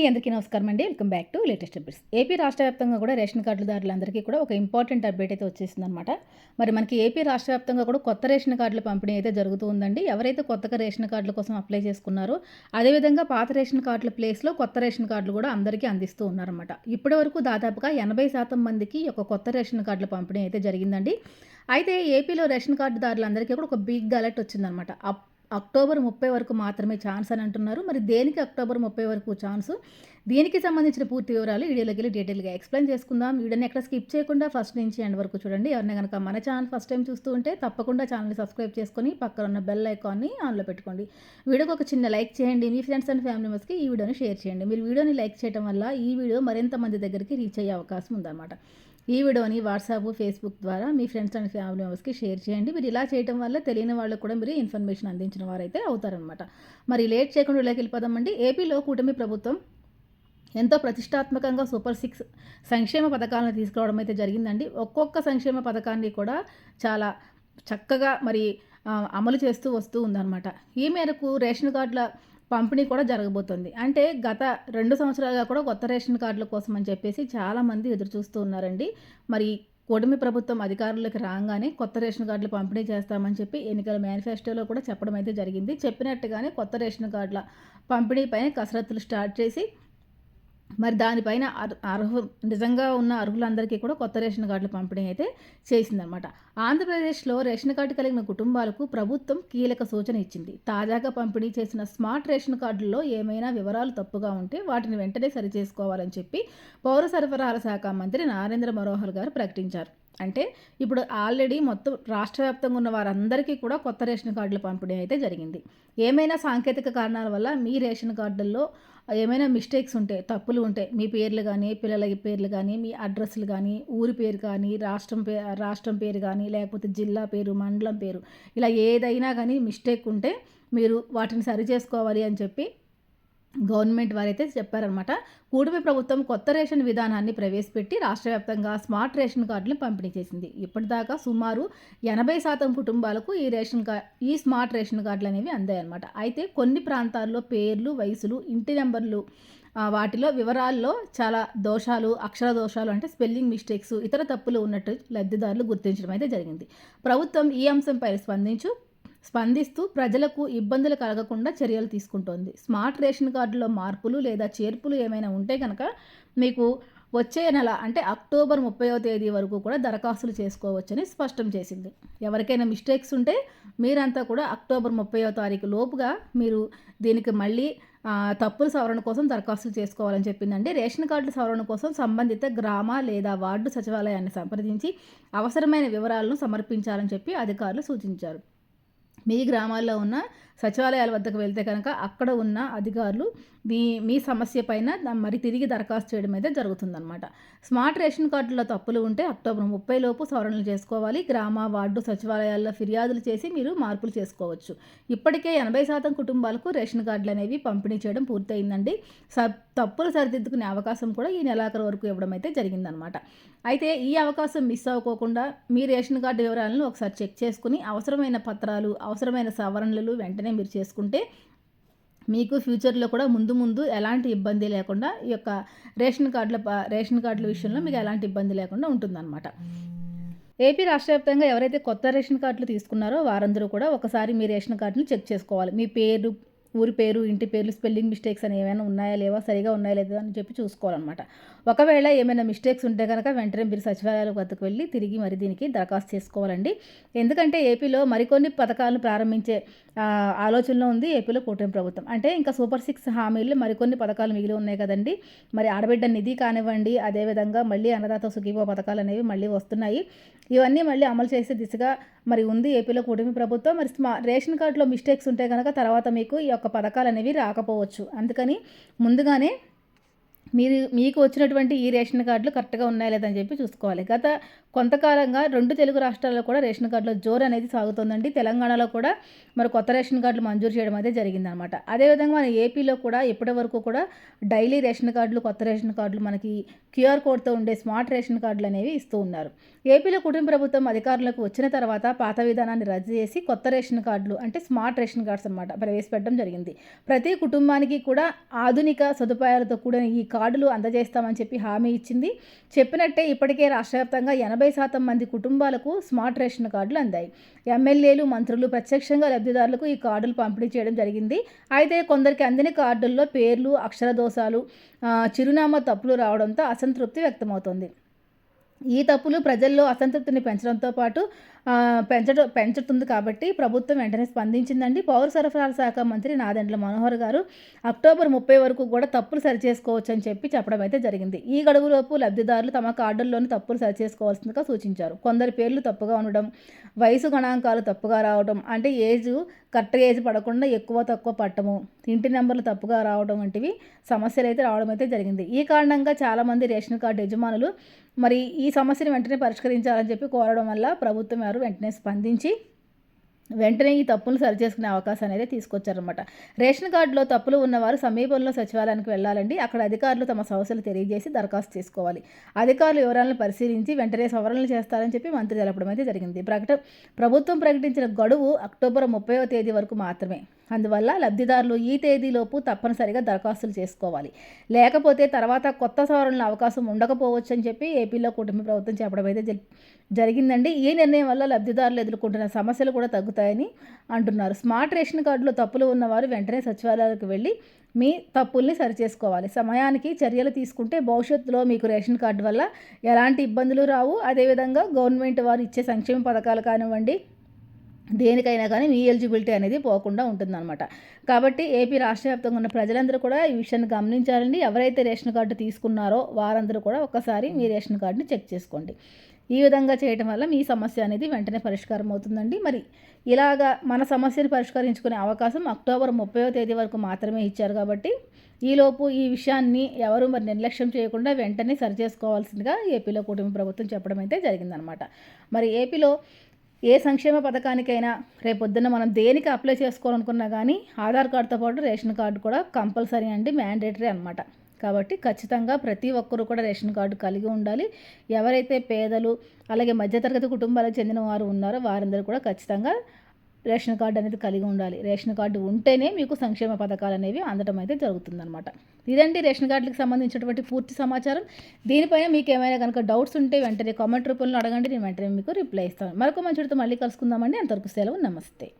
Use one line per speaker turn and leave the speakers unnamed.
అండి అందరికీ నమస్కారం అండి. Welcome back to latest updates. AP రాష్ట్ర వ్యాప్తంగా కూడా రేషన్ కార్డుదారులందరికీ కూడా ఒక ఇంపార్టెంట్ అప్డేట్ అయితే వచ్చేసిందనమాట మరి మనకి ఏపీ రాష్ట్ర వ్యాప్తంగా కూడా కొత్త రేషన్ కార్డుల పంపిణీ అయితే జరుగుతూ ఉందండి. ఎవరైతే కొత్తగా రేషన్ కార్డుల కోసం అప్లై చేసుకున్నారో అదేవిధంగా పాత రేషన్ కార్డుల ప్లేస్లో కొత్త రేషన్ కార్డులు కూడా అందరికీ అందిస్తూ ఉన్నారన్నమాట. ఇప్పటి వరకు దాదాపుగా ఎనభై శాతం మందికి ఒక కొత్త రేషన్ కార్డుల పంపిణీ అయితే జరిగిందండి. అయితే ఏపీలో రేషన్ కార్డుదారులందరికీ కూడా ఒక బిగ్ అలర్ట్ వచ్చిందనమాట అక్టోబర్ ముప్పై వరకు మాత్రమే ఛాన్స్ అని అంటున్నారు. మరి దేనికి అక్టోబర్ ముప్పై వరకు ఛాన్స్? దీనికి సంబంధించిన పూర్తి వివరాలు వీడియోలోకి వెళ్ళి డీటెయిల్గా ఎక్స్ప్లెయిన్ చేసుకుందాం. వీడియోని ఎక్కడ స్కిప్ చేయకుండా ఫస్ట్ నుంచి ఎండ్ వరకు చూడండి. ఎవరైనా కనుక మన ఛానల్ ఫస్ట్ టైం చూస్తూ ఉంటే తప్పకుండా ఛానల్ని సబ్స్క్రైబ్ చేసుకొని పక్కన ఉన్న బెల్ ఐకాన్ని ఆన్లో పెట్టుకోండి. వీడియోకి ఒక చిన్న లైక్ చేయండి. మీ ఫ్రెండ్స్ అండ్ ఫ్యామిలీ మెంబర్స్కి ఈ వీడియోని షేర్ చేయండి. మీరు వీడియోని లైక్ చేయడం వల్ల ఈ వీడియో మరింత మంది దగ్గరికి రీచ్ అయ్యే అవకాశం ఉందన్నమాట. ఈ వీడియోని వాట్సాప్ ఫేస్బుక్ ద్వారా మీ ఫ్రెండ్స్ అండ్ ఫ్యామిలీ మెంబర్స్కి షేర్ చేయండి. మీరు ఇలా చేయడం వల్ల తెలియని వాళ్ళకు కూడా మీరు ఇన్ఫర్మేషన్ అందించిన వారైతే అవుతారనమాట మరి లేట్ చేయకుండా ఇలాగ వెళ్ళిపోదామండి. ఏపీలో కూటమి ప్రభుత్వం ఎంతో ప్రతిష్టాత్మకంగా సూపర్ సిక్స్ సంక్షేమ పథకాలను తీసుకురావడం అయితే జరిగిందండి. ఒక్కొక్క సంక్షేమ పథకాన్ని కూడా చాలా చక్కగా మరి అమలు చేస్తూ వస్తూ ఉందన్నమాట. ఈ మేరకు రేషన్ కార్డుల పంపిణీ కూడా జరగబోతుంది. అంటే గత రెండు సంవత్సరాలుగా కూడా కొత్త రేషన్ కార్డుల కోసం అని చెప్పేసి చాలామంది ఎదురు చూస్తూ ఉన్నారండి. మరి కూటమి ప్రభుత్వం అధికారులకు రాగానే కొత్త రేషన్ కార్డులు పంపిణీ చేస్తామని చెప్పి ఎన్నికల మేనిఫెస్టోలో కూడా చెప్పడం అయితే జరిగింది. చెప్పినట్టుగానే కొత్త రేషన్ కార్డుల పంపిణీపై కసరత్తులు స్టార్ట్ చేసి మరి దానిపైన అర్హు నిజంగా ఉన్న అర్హులందరికీ కూడా కొత్త రేషన్ కార్డులు పంపిణీ అయితే చేసిందనమాట ఆంధ్రప్రదేశ్లో రేషన్ కార్డు కలిగిన కుటుంబాలకు ప్రభుత్వం కీలక సూచన ఇచ్చింది. తాజాగా పంపిణీ చేసిన స్మార్ట్ రేషన్ కార్డుల్లో ఏమైనా వివరాలు తప్పుగా ఉంటే వాటిని వెంటనే సరిచేసుకోవాలని చెప్పి పౌర సరఫరాల శాఖ మంత్రి నారేంద్ర మనోహర్ గారు ప్రకటించారు. అంటే ఇప్పుడు ఆల్రెడీ మొత్తం రాష్ట్ర వ్యాప్తంగా ఉన్న వారందరికీ కూడా కొత్త రేషన్ కార్డుల పంపిణీ అయితే జరిగింది. ఏమైనా సాంకేతిక కారణాల వల్ల మీ రేషన్ కార్డుల్లో ఏమైనా మిస్టేక్స్ ఉంటే తప్పులు ఉంటే మీ పేర్లు కానీ పిల్లల పేర్లు కానీ మీ అడ్రస్లు కానీ ఊరి పేరు కానీ రాష్ట్రం పే రాష్ట్రం పేరు కానీ లేకపోతే జిల్లా పేరు మండలం పేరు ఇలా ఏదైనా కానీ మిస్టేక్ ఉంటే మీరు వాటిని సరి చేసుకోవాలి అని చెప్పి గవర్నమెంట్ వారైతే చెప్పారనమాట కూటమి ప్రభుత్వం కొత్త రేషన్ విధానాన్ని ప్రవేశపెట్టి రాష్ట్ర వ్యాప్తంగా స్మార్ట్ రేషన్ కార్డులను పంపిణీ చేసింది. ఇప్పటిదాకా సుమారు ఎనభై శాతం కుటుంబాలకు ఈ రేషన్ కార్డ్ ఈ స్మార్ట్ రేషన్ కార్డులు అనేవి అందాయన్నమాట. అయితే కొన్ని ప్రాంతాల్లో పేర్లు వయసులు ఇంటి నెంబర్లు వాటిలో వివరాల్లో చాలా దోషాలు అక్షర దోషాలు అంటే స్పెల్లింగ్ మిస్టేక్స్ ఇతర తప్పులు ఉన్నట్టు లబ్ధిదారులు గుర్తించడం అయితే జరిగింది. ప్రభుత్వం ఈ అంశంపై స్పందించు స్పందిస్తూ ప్రజలకు ఇబ్బందులు కలగకుండా చర్యలు తీసుకుంటోంది. స్మార్ట్ రేషన్ కార్డులో మార్పులు లేదా చేర్పులు ఏమైనా ఉంటే కనుక మీకు వచ్చే నెల అంటే అక్టోబర్ ముప్పైవ తేదీ వరకు కూడా దరఖాస్తులు చేసుకోవచ్చని స్పష్టం చేసింది. ఎవరికైనా మిస్టేక్స్ ఉంటే మీరంతా కూడా అక్టోబర్ ముప్పైవ తారీఖు లోపుగా మీరు దీనికి మళ్ళీ తప్పుల సవరణ కోసం దరఖాస్తులు చేసుకోవాలని చెప్పిందండి. రేషన్ కార్డుల సవరణ కోసం సంబంధిత గ్రామ లేదా వార్డు సచివాలయాన్ని సంప్రదించి అవసరమైన వివరాలను సమర్పించాలని చెప్పి అధికారులు సూచించారు. మీ గ్రామాల్లో ఉన్న సచివాలయాల వద్దకు వెళ్తే కనుక అక్కడ ఉన్న అధికారులు మీ మీ సమస్య పైన మరి తిరిగి దరఖాస్తు చేయడం అయితే జరుగుతుందన్నమాట. స్మార్ట్ రేషన్ కార్డులో తప్పులు ఉంటే అక్టోబర్ ముప్పై లోపు సవరణలు చేసుకోవాలి. గ్రామ వార్డు సచివాలయాల్లో ఫిర్యాదులు చేసి మీరు మార్పులు చేసుకోవచ్చు. ఇప్పటికే ఎనభై శాతం కుటుంబాలకు రేషన్ కార్డులు అనేవి పంపిణీ చేయడం పూర్తయిందండి. స తప్పులు సరిదిద్దుకునే అవకాశం కూడా ఈ నెలాఖరు వరకు ఇవ్వడం అయితే జరిగిందనమాట అయితే ఈ అవకాశం మిస్ అవ్వకోకుండా మీ రేషన్ కార్డు వివరాలను ఒకసారి చెక్ చేసుకుని అవసరమైన పత్రాలు అవసరమైన సవరణలు వెంటనే మీరు చేసుకుంటే మీకు ఫ్యూచర్లో కూడా ముందు ముందు ఎలాంటి ఇబ్బంది లేకుండా ఈ యొక్క రేషన్ కార్డుల రేషన్ కార్డుల విషయంలో మీకు ఎలాంటి ఇబ్బంది లేకుండా ఉంటుందన్నమాట. ఏపీ రాష్ట్ర వ్యాప్తంగా ఎవరైతే కొత్త రేషన్ కార్డులు తీసుకున్నారో వారందరూ కూడా ఒకసారి మీ రేషన్ కార్డును చెక్ చేసుకోవాలి. మీ పేరు ఊరి పేరు ఇంటి పేర్లు స్పెల్లింగ్ మిస్టేక్స్ అని ఏమైనా ఉన్నాయా లేవా సరిగా ఉన్నాయా లేదా అని చెప్పి చూసుకోవాలన్నమాట. ఒకవేళ ఏమైనా మిస్టేక్స్ ఉంటే కనుక వెంటనే మీరు సచివాలయాల వద్దకు వెళ్ళి తిరిగి మరి దీనికి దరఖాస్తు చేసుకోవాలండి. ఎందుకంటే ఏపీలో మరికొన్ని పథకాలను ప్రారంభించే ఆలోచనలో ఉంది ఏపీలో కూటమి ప్రభుత్వం. అంటే ఇంకా సూపర్ సిక్స్ హామీలు మరికొన్ని పథకాలు మిగిలి ఉన్నాయి కదండి. మరి ఆడబిడ్డ నిధి కానివ్వండి అదేవిధంగా మళ్ళీ అన్నదాత సుఖీభో పథకాలు అనేవి మళ్ళీ వస్తున్నాయి. ఇవన్నీ మళ్ళీ అమలు చేసే దిశగా మరి ఉంది ఏపీలో కూటమి ప్రభుత్వం. మరి స్మా రేషన్ కార్డులో మిస్టేక్స్ ఉంటే కనుక తర్వాత మీకు ఈ యొక్క పథకాలు అనేవి రాకపోవచ్చు. అందుకని ముందుగానే మీరు మీకు వచ్చినటువంటి ఈ రేషన్ కార్డులు కరెక్ట్గా ఉన్నాయా లేదని చెప్పి చూసుకోవాలి. గత కొంతకాలంగా రెండు తెలుగు రాష్ట్రాల్లో కూడా రేషన్ కార్డులో జోరు అనేది సాగుతోందండి. తెలంగాణలో కూడా మరి కొత్త రేషన్ కార్డులు మంజూరు చేయడం అయితే జరిగిందనమాట. అదేవిధంగా మన ఏపీలో కూడా ఇప్పటి వరకు కూడా డైలీ రేషన్ కార్డులు కొత్త రేషన్ కార్డులు మనకి క్యూఆర్ కోడ్తో ఉండే స్మార్ట్ రేషన్ కార్డులు అనేవి ఇస్తూ ఉన్నారు. ఏపీలో కుటుంబ ప్రభుత్వం అధికారులకు వచ్చిన తర్వాత పాత విధానాన్ని రద్దు చేసి కొత్త రేషన్ కార్డులు అంటే స్మార్ట్ రేషన్ కార్డ్స్ అనమాట ప్రవేశపెట్టడం జరిగింది. ప్రతి కుటుంబానికి కూడా ఆధునిక సదుపాయాలతో కూడిన ఈ కార్డులు అందజేస్తామని చెప్పి హామీ ఇచ్చింది. చెప్పినట్టే ఇప్పటికే రాష్ట్ర వ్యాప్తంగా ఎనభై శాతం మంది కుటుంబాలకు స్మార్ట్ రేషన్ కార్డులు అందాయి. ఎమ్మెల్యేలు మంత్రులు ప్రత్యక్షంగా లబ్ధిదారులకు ఈ కార్డులు పంపిణీ చేయడం జరిగింది. అయితే కొందరికి అందిన కార్డుల్లో పేర్లు అక్షర దోషాలు చిరునామా తప్పులు రావడంతో అసంతృప్తి వ్యక్తమవుతోంది. ఈ తప్పులు ప్రజల్లో అసంతృప్తిని పెంచడంతో పాటు పెంచడం పెంచుతుంది కాబట్టి ప్రభుత్వం వెంటనే స్పందించిందండి. పౌర సరఫరాల శాఖ మంత్రి నాదెండ్ల మనోహర్ గారు అక్టోబర్ ముప్పై వరకు కూడా తప్పులు సరిచేసుకోవచ్చు అని చెప్పి చెప్పడం అయితే జరిగింది. ఈ గడువులోపు లబ్ధిదారులు తమ కార్డుల్లోని తప్పులు సరిచేసుకోవాల్సిందిగా సూచించారు. కొందరి పేర్లు తప్పుగా ఉండడం వయసు గణాంకాలు తప్పుగా రావడం అంటే ఏజ్ కరెక్ట్ ఏజ్ పడకుండా ఎక్కువ తక్కువ పట్టము ఇంటి నెంబర్లు తప్పుగా రావడం వంటివి సమస్యలు అయితే రావడం అయితే జరిగింది. ఈ కారణంగా చాలామంది రేషన్ కార్డు యజమానులు మరి ఈ సమస్యను వెంటనే పరిష్కరించాలని చెప్పి కోరడం వల్ల ప్రభుత్వం వెంటనే స్పందించి వెంటనే ఈ తప్పులు సరిచేసుకునే అవకాశం అనేది తీసుకొచ్చారనమాట రేషన్ కార్డులో తప్పులు ఉన్నవారు సమీపంలో సచివాలయానికి వెళ్ళాలండి. అక్కడ అధికారులు తమ సమస్యలు తెలియజేసి దరఖాస్తు చేసుకోవాలి. అధికారులు వివరాలను పరిశీలించి వెంటనే సవరణలు చేస్తారని చెప్పి మంత్రి తెలపడం అయితే జరిగింది. ప్రకట ప్రభుత్వం ప్రకటించిన గడువు అక్టోబర్ ముప్పైవ తేదీ వరకు మాత్రమే. అందువల్ల లబ్ధిదారులు ఈ తేదీలోపు తప్పనిసరిగా దరఖాస్తులు చేసుకోవాలి. లేకపోతే తర్వాత కొత్త సవరణల అవకాశం ఉండకపోవచ్చు అని చెప్పి ఏపీలో కుటుంబ ప్రభుత్వం చెప్పడం అయితే జరిగిందండి. ఈ నిర్ణయం వల్ల లబ్ధిదారులు ఎదుర్కొంటున్న సమస్యలు కూడా తగ్గుతాయి. తగ్గుతాయని అంటున్నారు. స్మార్ట్ రేషన్ కార్డులో తప్పులు ఉన్నవారు వెంటనే సచివాలయాలకు వెళ్ళి మీ తప్పుల్ని సరిచేసుకోవాలి. సమయానికి చర్యలు తీసుకుంటే భవిష్యత్తులో మీకు రేషన్ కార్డు వల్ల ఎలాంటి ఇబ్బందులు రావు. అదేవిధంగా గవర్నమెంట్ వారు ఇచ్చే సంక్షేమ పథకాలు కానివ్వండి దేనికైనా కానీ మీ ఎలిజిబిలిటీ అనేది పోకుండా ఉంటుందన్నమాట. కాబట్టి ఏపీ రాష్ట్ర వ్యాప్తంగా ఉన్న ప్రజలందరూ కూడా ఈ విషయాన్ని గమనించాలండి. ఎవరైతే రేషన్ కార్డు తీసుకున్నారో వారందరూ కూడా ఒకసారి మీ రేషన్ కార్డుని చెక్ చేసుకోండి. ఈ విధంగా చేయటం వల్ల మీ సమస్య అనేది వెంటనే పరిష్కారం అవుతుందండి. మరి ఇలాగా మన సమస్యను పరిష్కరించుకునే అవకాశం అక్టోబర్ ముప్పైవ తేదీ వరకు మాత్రమే ఇచ్చారు కాబట్టి ఈలోపు ఈ విషయాన్ని ఎవరు మరి నిర్లక్ష్యం చేయకుండా వెంటనే సరిచేసుకోవాల్సిందిగా ఏపీలో కుటుంబ ప్రభుత్వం చెప్పడం అయితే జరిగిందనమాట మరి ఏపీలో ఏ సంక్షేమ పథకానికైనా రేపొద్దున మనం దేనికి అప్లై చేసుకోవాలనుకున్నా కానీ ఆధార్ కార్డుతో పాటు రేషన్ కార్డు కూడా కంపల్సరీ అండి మ్యాండేటరీ అనమాట కాబట్టి ఖచ్చితంగా ప్రతి ఒక్కరూ కూడా రేషన్ కార్డు కలిగి ఉండాలి. ఎవరైతే పేదలు అలాగే మధ్యతరగతి కుటుంబాలకు చెందిన వారు ఉన్నారో వారందరూ కూడా ఖచ్చితంగా రేషన్ కార్డు అనేది కలిగి ఉండాలి. రేషన్ కార్డు ఉంటేనే మీకు సంక్షేమ పథకాలు అనేవి అందడం అయితే జరుగుతుందన్నమాట. ఇదండి రేషన్ కార్డులకు సంబంధించినటువంటి పూర్తి సమాచారం. దీనిపైన మీకు ఏమైనా కనుక డౌట్స్ ఉంటే వెంటనే కామెంట్ రూపంలో అడగండి. నేను వెంటనే మీకు రిప్లై ఇస్తాను. మరొక మంచి మళ్ళీ కలుసుకుందామండి. అంతవరకు సెలవు. నమస్తే.